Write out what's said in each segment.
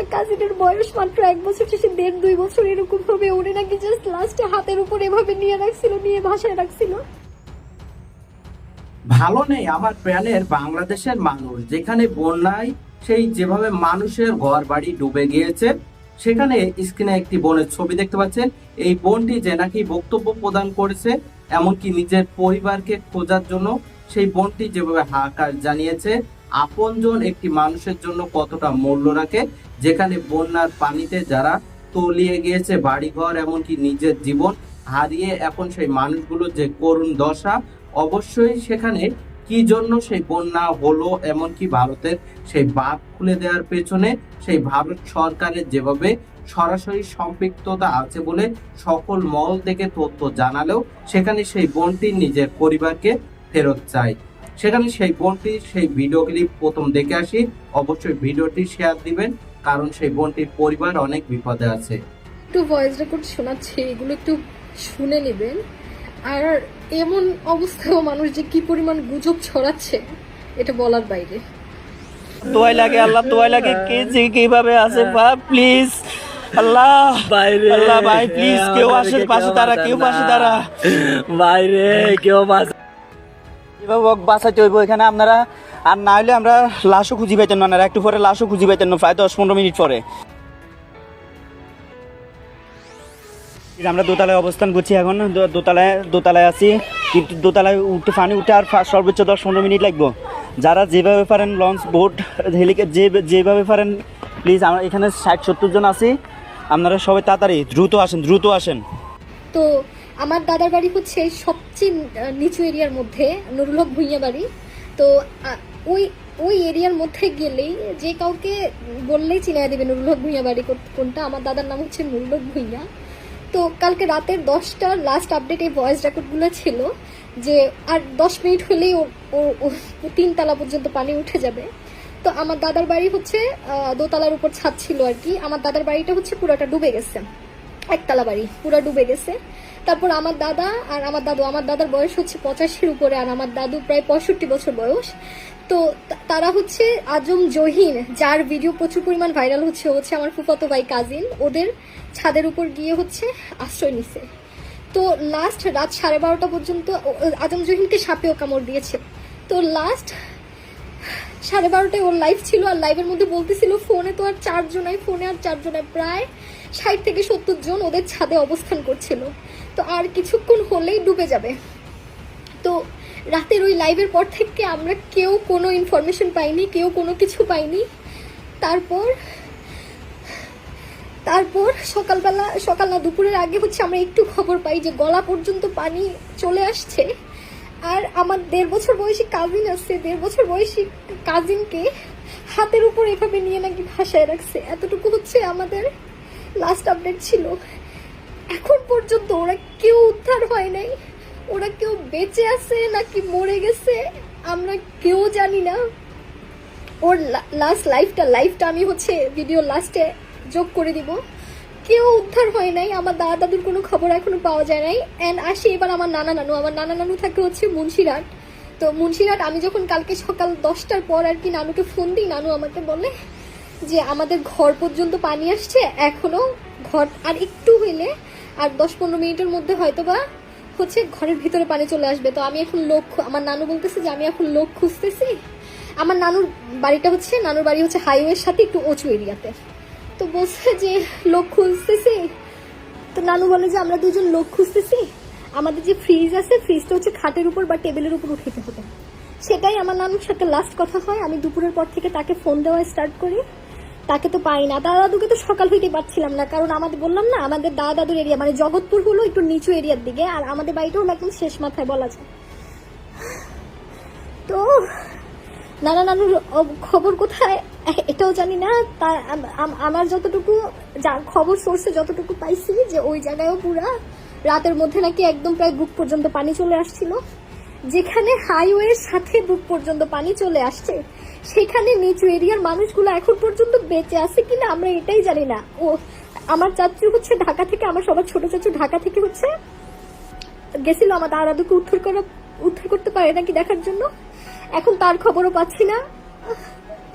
একটা কাজিনের বয়স মাত্র এক বছর শেষে দেড় দুই বছর এরকম ভাবে ওরে নাকি জাস্ট লাস্টে হাতের উপর এভাবে নিয়ে রাখছিল, নিয়ে ভাষায় রাখছিল। ভালো নেই আমার প্রাণের বাংলাদেশের মানুষ। যেখানে বন্যায় সেই যেভাবে মানুষের ঘর বাড়ি ডুবে গিয়েছে, সেখানে স্ক্রিনে একটি বোনের ছবি দেখতে পাচ্ছেন। এই বোনটি যে নাকি বক্তব্য প্রদান করেছে, এমনকি নিজের পরিবারকে খোঁজার জন্য সেই বোনটি যেভাবে হাহাকার জানিয়েছে আপনজন একটি মানুষের জন্য কতটা মূল্য রাখে? যেখানে বন্যার পানিতে যারা তলিয়ে গিয়েছে, বাড়িঘর এমনকি নিজের জীবন হারিয়ে এখন সেই মানুষগুলোর যে করুণ দশা, অবশ্যই সেখানে কি জন্য সেই বন্যা হলো এমনকি ভারতের সেই বাঁধ খুলে দেওয়ার পেছনে সেই ভারত সরকারের যেভাবে সরাসরি সম্পৃক্ততা আছে বলে সকল মহল থেকে তথ্য জানালেও সেখানে সেই বোনটি নিজের পরিবারকে ফেরত চায়। সেখানে সেই বোনটি সেই ভিডিও ক্লিপ প্রথম দেখে আসি। অবশ্যই ভিডিওটি শেয়ার দিবেন কারণ সেই বোনটির পরিবার অনেক বিপদে আছে। একটু ভয়েস রেকর্ড শোনাচ্ছি এগুলো একটু শুনে নেবেন। আর এমন অবস্থায়ও মানুষ যে কি পরিমাণ গুজব ছড়াচ্ছে এটা বলার বাইরে। তোয়াই লাগে আল্লাহ তোয়াই লাগে কে যে কীভাবে আছে বা প্লিজ আল্লাহ বাইরে। আল্লাহ ভাই প্লিজ কেউ আসে পাশে তারা কেউ পাশে তারা বাইরে কেউ হোক বাঁচাইতে হইব। এখানে আপনারা, আর না হলে আমরা লাশও খুঁজি পাইতেন না। একটু পরে লাশও খুঁজি পাইতেন না, প্রায় দশ পনেরো মিনিট পরে। আমরা দোতলায় অবস্থান করছি এখন। দোতলায় দোতলায় আছি। কিন্তু দোতলায় উঠে পানি উঠে আর সর্বোচ্চ দশ পনেরো মিনিট লাগবো। যারা যেভাবে পারেন লঞ্চ, বোট, হেলিকে যে যেভাবে পারেন, প্লিজ আমরা এখানে ষাট সত্তর জন আছি। আপনারা সবাই তাড়াতাড়ি, দ্রুত আসেন দ্রুত আসেন। তো আমার দাদার বাড়ি হচ্ছে সবচেয়ে নিচু এরিয়ার মধ্যে নুরুল হক ভুইয়া বাড়ি। তো ওই ওই এরিয়ার মধ্যে গেলেই যে কাউকে বললেই চিনাই দেবে নুরুল হক ভুইয়া বাড়ি কোনটা। আমার দাদার নাম হচ্ছে নুরুল হক ভুইয়া। তো কালকে রাতের দশটার লাস্ট আপডেট এই ভয়েস রেকর্ডগুলো ছিল যে, আর দশ মিনিট হলেই ও তিনতলা পর্যন্ত পানি উঠে যাবে। তো আমার দাদার বাড়ি হচ্ছে দোতলার উপর ছাদ ছিল আর কি। আমার দাদার বাড়িটা হচ্ছে পুরোটা ডুবে গেছে। একতলা বাড়ি, পুরো ডুবে গেছে। তারপর আমার দাদা আর আমার দাদু, আমার দাদার বয়স হচ্ছে পঁচাশির উপরে আর আমার দাদু প্রায় পঁয়ষট্টি বছর বয়স। তো তারা হচ্ছে আজম জহিন, যার ভিডিও প্রচুর পরিমাণ ভাইরাল হচ্ছে হচ্ছে আমার ফুফাতো ভাই কাজিন। ওদের ছাদের উপর গিয়ে হচ্ছে আশ্রয় নিছে। তো লাস্ট রাত সাড়ে বারোটা পর্যন্ত আজম জহিনকে সাপেও কামড় দিয়েছে। তো লাস্ট সাড়ে বারোটায় ওর লাইভ ছিল আর লাইভের মধ্যে বলতেছিল, ফোনে তো আর চারজনাই ফোনে আর চারজনায় প্রায় ষাট থেকে সত্তর জন ওদের ছাদে অবস্থান করছিল। তো আর কিছুক্ষণ হলেই ডুবে যাবে। তো রাতের ওই লাইভের পর থেকে আমরা কেউ কোনো ইনফরমেশন পাইনি, কেউ কোনো কিছু পাইনি। তারপর তারপর সকালবেলা, সকাল না, দুপুরের আগে হচ্ছে আমরা একটু খবর পাই যে গলা পর্যন্ত পানি চলে আসছে। আর আমার দেড় বছর বয়সী কাজিন আছে, দেড় বছর বয়সী কাজিনকে হাতের উপর এভাবে নিয়ে নাকি ভাসায় রাখছে। এতটুকু হচ্ছে আমাদের লাস্ট আপডেট ছিল। এখন পর্যন্ত ওরা কেউ উদ্ধার হয় নাই। ওরা কেউ বেঁচে আছে নাকি মরে গেছে, আমরা কেউ জানি না। ওর লাস্ট লাইফটা লাইফটা আমি হচ্ছে ভিডিও লাস্টে যোগ করে দিব। কেউ উদ্ধার হয় নাই, আমার দাদা দাদুর কোনো খবর এখনও পাওয়া যায় নাই। অ্যান্ড আসে এবার আমার নানা নানু। আমার নানা নানু থাকে হচ্ছে মুন্সিরহাট। তো মুন্সিরহাট, আমি যখন কালকে সকাল দশটার পর আর কি নানুকে ফোন দিই, নানু আমাকে বলে যে আমাদের ঘর পর্যন্ত পানি আসছে, এখনও ঘর আর একটু হইলে আর দশ, পনেরো মিনিটের মধ্যে হয়তো বা হচ্ছে ঘরের ভিতরে পানি চলে আসবে। তো আমি এখন লোক আমার নানু বলতেছে যে আমি এখন লোক খুঁজতেছি। আমার নানুর বাড়িটা হচ্ছে, নানুর বাড়ি হচ্ছে হাইওয়ের সাথে একটু উঁচু এরিয়াতে। তো বলছে যে লোক খুঁজতেছি। তো নানু বলে যে আমরা দুজন লোক খুঁজতেছি। আমাদের যে ফ্রিজ আছে ফ্রিজটা হচ্ছে খাটের উপর বা টেবিলের উপর উঠাতে হবে। সেটাই আমার নানুর সাথে লাস্ট কথা হয়। আমি দুপুরের পর থেকে তাকে ফোন দেওয়া স্টার্ট করি। তাকে তো পাই না। দাদা দাদুকে তো সকাল হইতে পারছিলাম না, কারণ আমাদের বললাম না, আমাদের দাদা দাদুর এরিয়া মানে জগৎপুর হলো একটু নিচু এরিয়ার দিকে, আর আমাদের বাড়িটা হলো একদম শেষ মাথায় বলা যায়। তো, নানা নানুর খবর কোথায়? এটাও জানি না। তা, আম- আম- আমার যতটুকু, যা- খবর সোর্সে যতটুকু পাইছি যে ওই জায়গায়ও পুরা রাতের মধ্যে নাকি একদম প্রায় বুক পর্যন্ত পানি চলে আসছিল। যেখানে হাইওয়ের সাথে বুক পর্যন্ত পানি চলে আসছে। সেখানে নিচু এরিয়ার মানুষগুলো এখন পর্যন্ত বেঁচে আছে কিনা আমরা এটাই জানি না। ও, আমার চাচু হচ্ছে ঢাকা থেকে, আমার সবার ছোট চাচু ঢাকা থেকে হচ্ছে। গেছিল আমার দাদাদুকে দাদুকে উদ্ধার করা উদ্ধার করতে পারে নাকি দেখার জন্য। এখন তার খবরও পাচ্ছি না।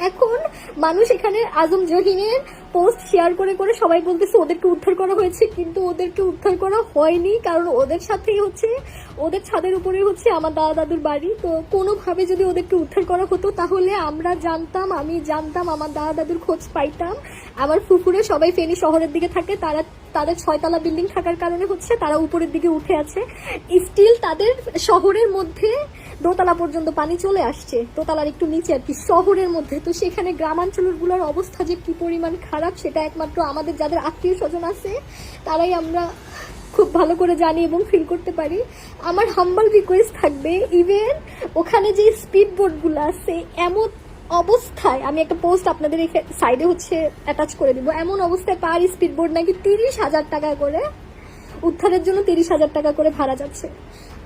এখন মানুষ এখানে আজম জহিনের পোস্ট শেয়ার করে করে সবাই বলতেছে ওদেরকে উদ্ধার করা হয়েছে, কিন্তু ওদেরকে উদ্ধার করা হয়নি, কারণ ওদের সাথেই হচ্ছে, ওদের ছাদের উপরে হচ্ছে আমার দাদা দাদুর বাড়ি। তো কোনোভাবে যদি ওদেরকে উদ্ধার করা হতো, তাহলে আমরা জানতাম, আমি জানতাম, আমার দাদা দাদুর খোঁজ পাইতাম। আমার ফুফুরে সবাই ফেনী শহরের দিকে থাকে, তারা তাদের ছয়তলা বিল্ডিং থাকার কারণে হচ্ছে তারা উপরের দিকে উঠে আছে। স্টিল তাদের শহরের মধ্যে দোতলা পর্যন্ত পানি চলে আসছে। দোতলার একটু নিচে আর কি, শহরের মধ্যে। তো সেখানে গ্রামাঞ্চলেরগুলোর অবস্থা যে কি পরিমাণ খারাপ, সেটা একমাত্র আমাদের যাদের আত্মীয় স্বজন আছে, তারাই আমরা খুব ভালো করে জানি এবং ফিল করতে পারি। আমার হাম্বাল রিকোয়েস্ট থাকবে ইভেন ওখানে যে স্পিড বোটগুলো আছে, এমন অবস্থায়, আমি একটা পোস্ট আপনাদের সাইডে হচ্ছে অ্যাটাচ করে দিব। এমন অবস্থায় পার স্পিড বোর্ড নাকি তিরিশ হাজার টাকা করে? উদ্ধারের জন্য তিরিশ হাজার টাকা করে ভাড়া যাচ্ছে।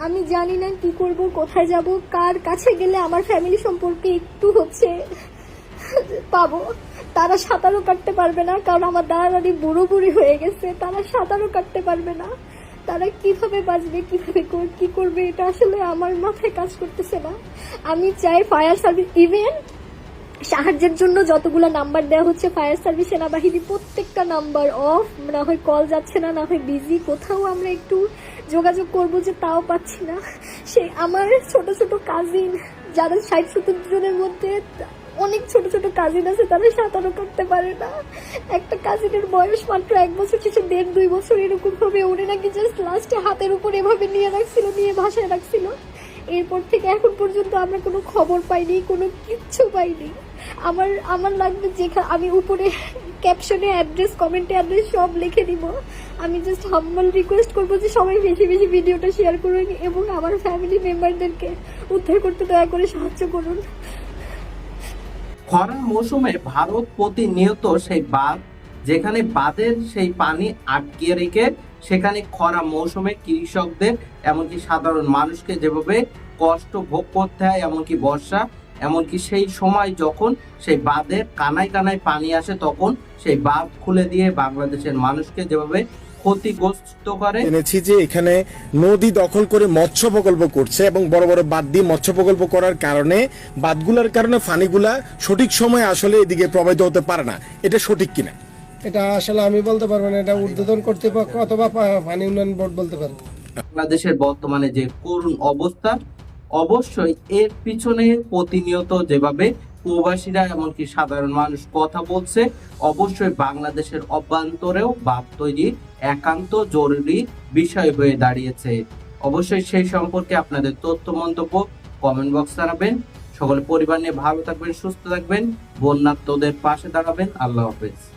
আমি জানি না কি করব, কোথায় যাব, কার কাছে গেলে আমার ফ্যামিলি সম্পর্কে একটু হচ্ছে পাবো। তারা সাঁতারও কাটতে পারবে না, কারণ আমার দাদা দাদি বুড়ো বুড়ি হয়ে গেছে, তারা সাঁতারও কাটতে পারবে না। তারা কীভাবে বাঁচবে, কীভাবে কি করবে, এটা আসলে আমার মাথায় কাজ করতেছে না। আমি চাই ফায়ার সার্ভিস ইভেন সাহায্যের জন্য যতগুলো নাম্বার দেওয়া হচ্ছে, ফায়ার সার্ভিস, সেনাবাহিনী, প্রত্যেকটা নাম্বার অফ, না হয় কল যাচ্ছে না না হয় বিজি, কোথাও আমরা একটু যোগাযোগ করব যে তাও পাচ্ছি না। সে আমার ছোট ছোট কাজিন যারা ষাট সত্তর জনের মধ্যে অনেক ছোট ছোট কাজিন আছে তারা সাঁতারও করতে পারে না। একটা কাজিনের বয়স মাত্র এক বছর কিছু দেড় দুই বছর এরকম ভাবে ওরে নাকি জাস্ট লাস্টে হাতের উপর এভাবে নিয়ে রাখছিল, নিয়ে ভাসায় রাখছিল। এরপর থেকে এখন পর্যন্ত আমরা কোনো খবর পাইনি, কোনো কিচ্ছু পাইনি। আমার আমার লাগবে যেখানে আমি উপরে ক্যাপশনে অ্যাড্রেস কমেন্টে অ্যাড্রেস সব লিখে দিব আমি জাস্ট হাম্বল রিকোয়েস্ট করব যে সবাই বেশি বেশি ভিডিওটা শেয়ার করুন এবং আমার ফ্যামিলি মেম্বারদেরকে উদ্ধার করতে দয়া করে সাহায্য করুন। খরার মৌসুমে ভারত প্রতিনিয়ত সেই বাঁধ, যেখানে বাঁধের সেই পানি আটকিয়ে রেখে সেখানে খরা মৌসুমে কৃষকদের, এমনকি সাধারণ মানুষকে যেভাবে কষ্ট ভোগ করতে হয়, এমনকি বর্ষা এমনকি সেই সময় যখন সেই বাঁধের কানায় কানায় পানি আসে তখন সেই বাঁধ খুলে দিয়ে বাংলাদেশের মানুষকে যেভাবে ক্ষতিগ্রস্ত করে। এনেছি যে এখানে নদী দখল করে মৎস্য প্রকল্প করছে এবং বড় বড় বাদ দিয়ে মৎস্য প্রকল্প করার কারণে বাদগুলার কারণে ফানিগুলা সঠিক সময়ে আসলে এদিকে প্রবাহিত হতে পারে না। এটা সঠিক কিনা? এটা আসলে আমি বলতে পারব না এটা ঊর্ধ্বতন কর্তৃপক্ষ অথবা পানি উন্নয়ন বোর্ড বলতে পারবে। বাংলাদেশের বর্তমানে যে করুণ অবস্থা অবশ্যই এর পিছনে প্রতিনিয়ত যেভাবে প্রবাসীরা, এমনকি সাধারণ মানুষ কথা বলছে, অবশ্যই বাংলাদেশের অভ্যন্তরেও বাপ তৈরি একান্ত জরুরি বিষয় হয়ে দাঁড়িয়েছে। অবশ্যই সেই সম্পর্কে আপনাদের তথ্য, মন্তব্য কমেন্ট বক্স জানাবেন। সকলে পরিবার নিয়ে ভালো থাকবেন, সুস্থ থাকবেন। বন্যাত্মদের পাশে দাঁড়াবেন। আল্লাহ হাফেজ।